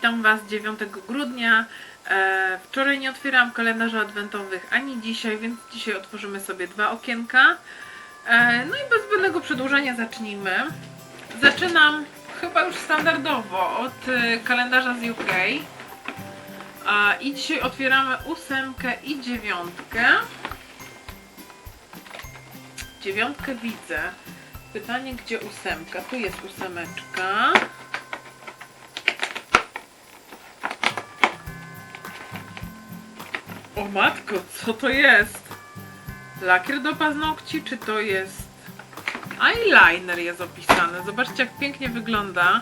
witam Was 9 grudnia. E, wczoraj nie otwierałam kalendarzy adwentowych ani dzisiaj, więc dzisiaj otworzymy sobie dwa okienka. E, no i bez zbędnego przedłużenia zacznijmy. Zaczynam chyba już standardowo od e, kalendarza z UK. I dzisiaj otwieramy ósemkę i dziewiątkę. Dziewiątkę widzę. Pytanie, gdzie ósemka? Tu jest ósemeczka. O matko, co to jest? Lakier do paznokci, czy to jest eyeliner jest opisany? Zobaczcie, jak pięknie wygląda.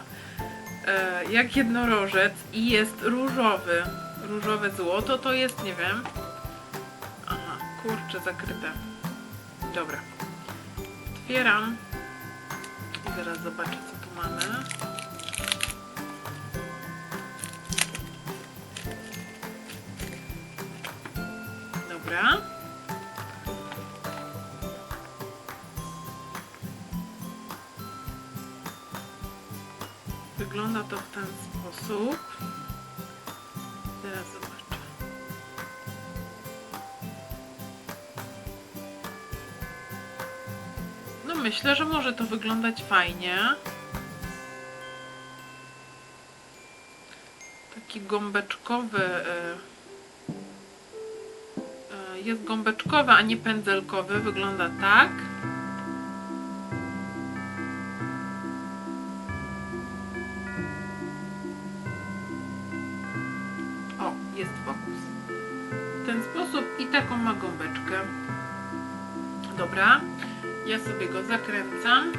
E, jak jednorożec i jest różowy. Różowe złoto to jest, nie wiem. Aha, kurczę, zakryte. Dobra. Otwieram. I zaraz zobaczę, co tu mamy. Dobra. Wygląda to w ten sposób. Teraz zobaczę. No myślę, że może to wyglądać fajnie. Taki gąbeczkowy. y, y, Jest gąbeczkowy, a nie pędzelkowy. Wygląda tak. O, jest fokus. W ten sposób i taką ma gąbeczkę. Dobra, ja sobie go zakręcam.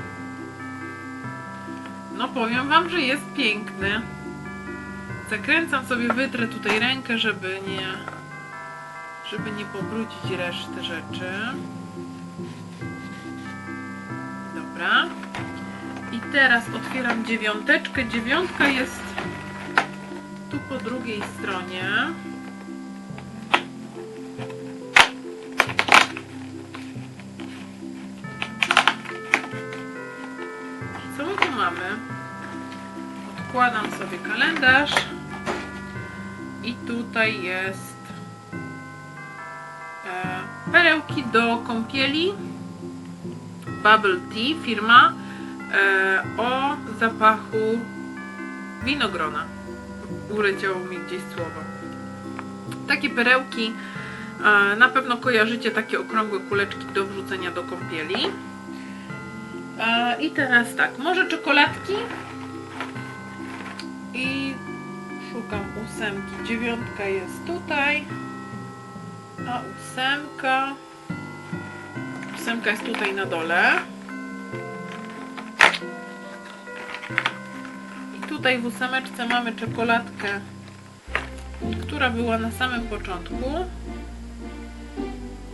No powiem Wam, że jest piękny. Zakręcam sobie, wytrę tutaj rękę, żeby nie, żeby nie pobrudzić reszty rzeczy. Dobra. I teraz otwieram dziewiąteczkę. Dziewiątka jest tu po drugiej stronie. Co my tu mamy? Odkładam sobie kalendarz. I tutaj jest perełki do kąpieli. Bubble Tea, firma e, o zapachu winogrona. Uleciało mi gdzieś słowo. Takie perełki e, na pewno kojarzycie takie okrągłe kuleczki do wrzucenia do kąpieli. E, I teraz tak, może czekoladki i szukam ósemki. Dziewiątka jest tutaj, a ósemka ósemka jest tutaj na dole. I tutaj w ósemeczce mamy czekoladkę, która była na samym początku.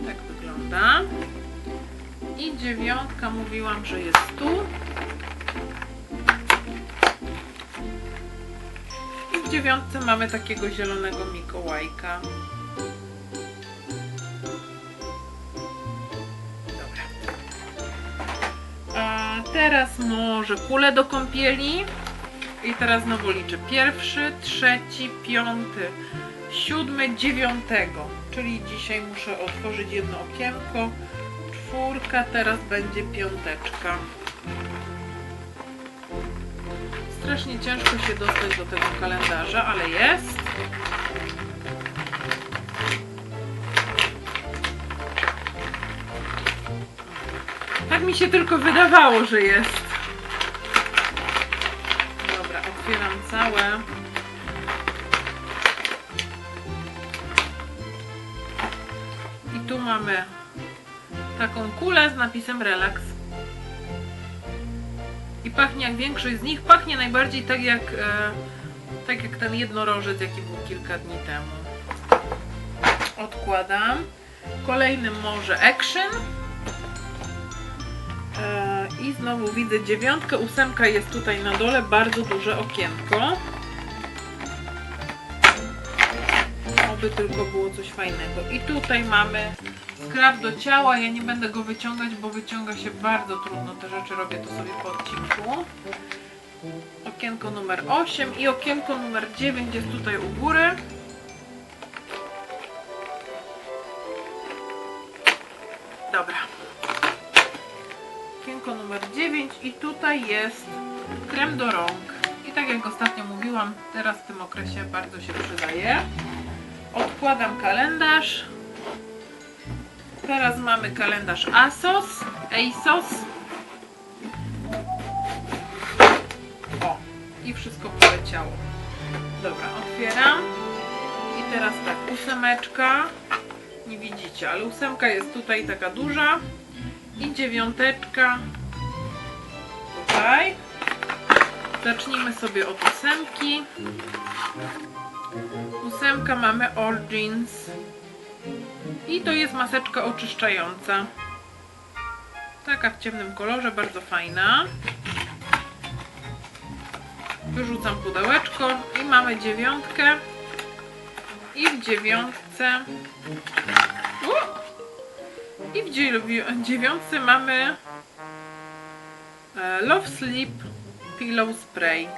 Tak wygląda. I dziewiątka mówiłam, że jest tu. I w dziewiątce mamy takiego zielonego Mikołajka. Teraz może kule do kąpieli. I teraz znowu liczę. Pierwszy, trzeci, piąty, siódmy, dziewiątego. Czyli dzisiaj muszę otworzyć jedno okienko. Czwórka, teraz będzie piąteczka. Strasznie ciężko się dostać do tego kalendarza, ale jest. Mi się tylko wydawało, że jest. Dobra, otwieram całe. I tu mamy taką kulę z napisem relax. I pachnie jak większość z nich. Pachnie najbardziej tak jak, e, tak jak ten jednorożec, jaki był kilka dni temu. Odkładam. Kolejny może action. I znowu widzę dziewiątkę, ósemka jest tutaj na dole, bardzo duże okienko. Oby tylko było coś fajnego. I tutaj mamy skrab do ciała. Ja nie będę go wyciągać, bo wyciąga się bardzo trudno te rzeczy. Robię to sobie po odcinku. Okienko numer 8 i okienko numer 9 jest tutaj u góry. Dobra. Numer 9 i tutaj jest krem do rąk. I tak jak ostatnio mówiłam, teraz w tym okresie bardzo się przydaje. Odkładam kalendarz. Teraz mamy kalendarz ASOS, ASOS. O, i wszystko mu leciało. Dobra, otwieram. I teraz tak, ósemeczka. Nie widzicie, ale ósemka jest tutaj taka duża. I dziewiąteczka tutaj. Zacznijmy sobie od ósemki. Ósemka mamy Origins. I to jest maseczka oczyszczająca. Taka w ciemnym kolorze, bardzo fajna. Wyrzucam pudełeczko i mamy dziewiątkę. I w dziewiątce. U! I w dziew- dziewiątce mamy Love Sleep Pillow Spray.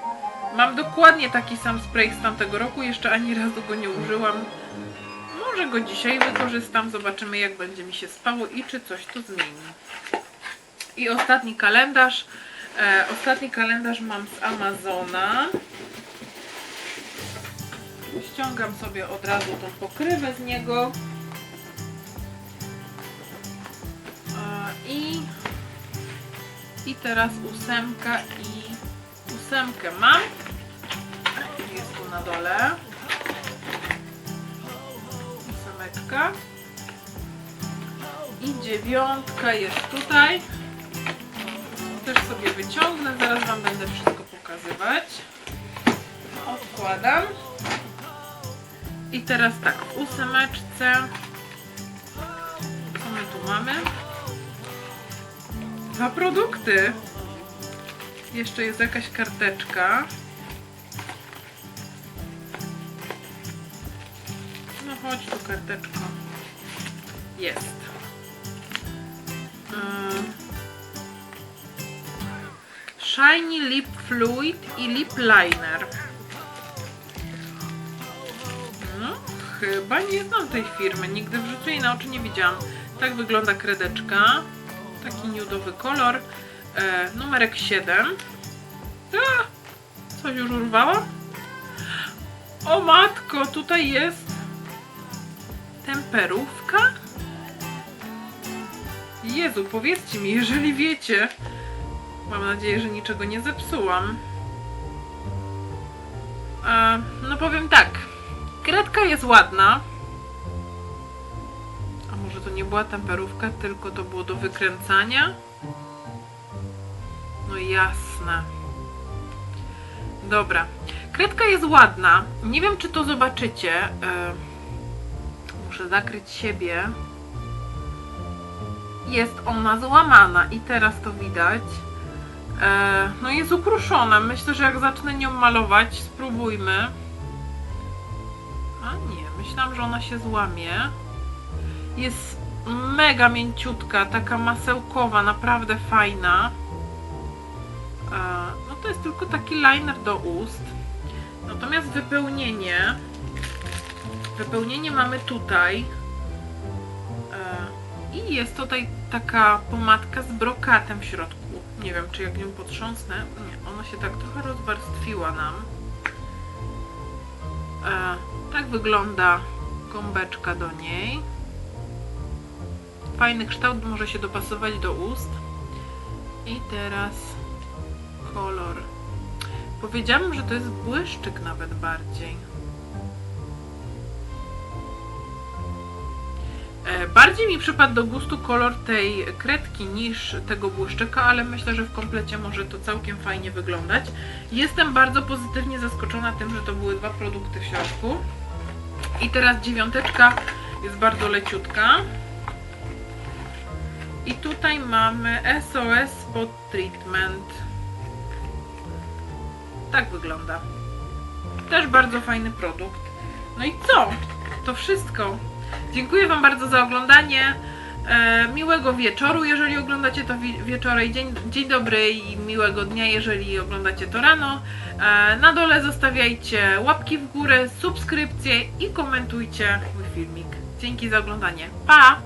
Mam dokładnie taki sam spray z tamtego roku, jeszcze ani razu go nie użyłam. Może go dzisiaj wykorzystam, zobaczymy jak będzie mi się spało i czy coś to zmieni. I ostatni kalendarz. E, ostatni kalendarz mam z Amazona. Ściągam sobie od razu tą pokrywę z niego. I teraz ósemka i ósemkę mam. Jest tu na dole. Ósemeczka. I dziewiątka jest tutaj. Też sobie wyciągnę, zaraz Wam będę wszystko pokazywać. Odkładam. I teraz tak, w ósemeczce. Co my tu mamy? Dwa produkty. Jeszcze jest jakaś karteczka. No chodź tu karteczko. Jest. Ym. Shiny Lip Fluid i Lip Liner. No, chyba nie znam tej firmy. Nigdy w życiu jej na oczy nie widziałam. Tak wygląda kredeczka. Taki nudowy kolor. E, numerek 7. A, coś już urwała? O matko, tutaj jest temperówka? Jezu, powiedzcie mi, jeżeli wiecie. Mam nadzieję, że niczego nie zepsułam. E, no powiem tak. Kredka jest ładna. Była temperówka, tylko to było do wykręcania? No jasne. Dobra. Kredka jest ładna. Nie wiem, czy to zobaczycie. E, muszę zakryć siebie. Jest ona złamana i teraz to widać. E, no jest ukruszona. Myślę, że jak zacznę nią malować, spróbujmy. A nie, myślałam, że ona się złamie. Jest mega mięciutka, taka masełkowa, naprawdę fajna. E, no to jest tylko taki liner do ust. Natomiast wypełnienie. Wypełnienie mamy tutaj. E, I jest tutaj taka pomadka z brokatem w środku. Nie wiem, czy jak ją potrząsnę. Nie, ona się tak trochę rozwarstwiła nam. E, tak wygląda gąbeczka do niej. Fajny kształt, może się dopasować do ust. I teraz kolor. Powiedziałabym, że to jest błyszczyk nawet bardziej. E, Bardziej mi przypadł do gustu kolor tej kredki niż tego błyszczyka, ale myślę, że w komplecie może to całkiem fajnie wyglądać. Jestem bardzo pozytywnie zaskoczona tym, że to były dwa produkty w środku. I teraz dziewiąteczka jest bardzo leciutka. I tutaj mamy SOS Spot Treatment. Tak wygląda. Też bardzo fajny produkt. No i co? To wszystko. Dziękuję Wam bardzo za oglądanie. E, miłego wieczoru, jeżeli oglądacie to wi- wieczorem. Dzień, dzień dobry i miłego dnia, jeżeli oglądacie to rano. E, na dole zostawiajcie łapki w górę, subskrypcje i komentujcie mój filmik. Dzięki za oglądanie. Pa!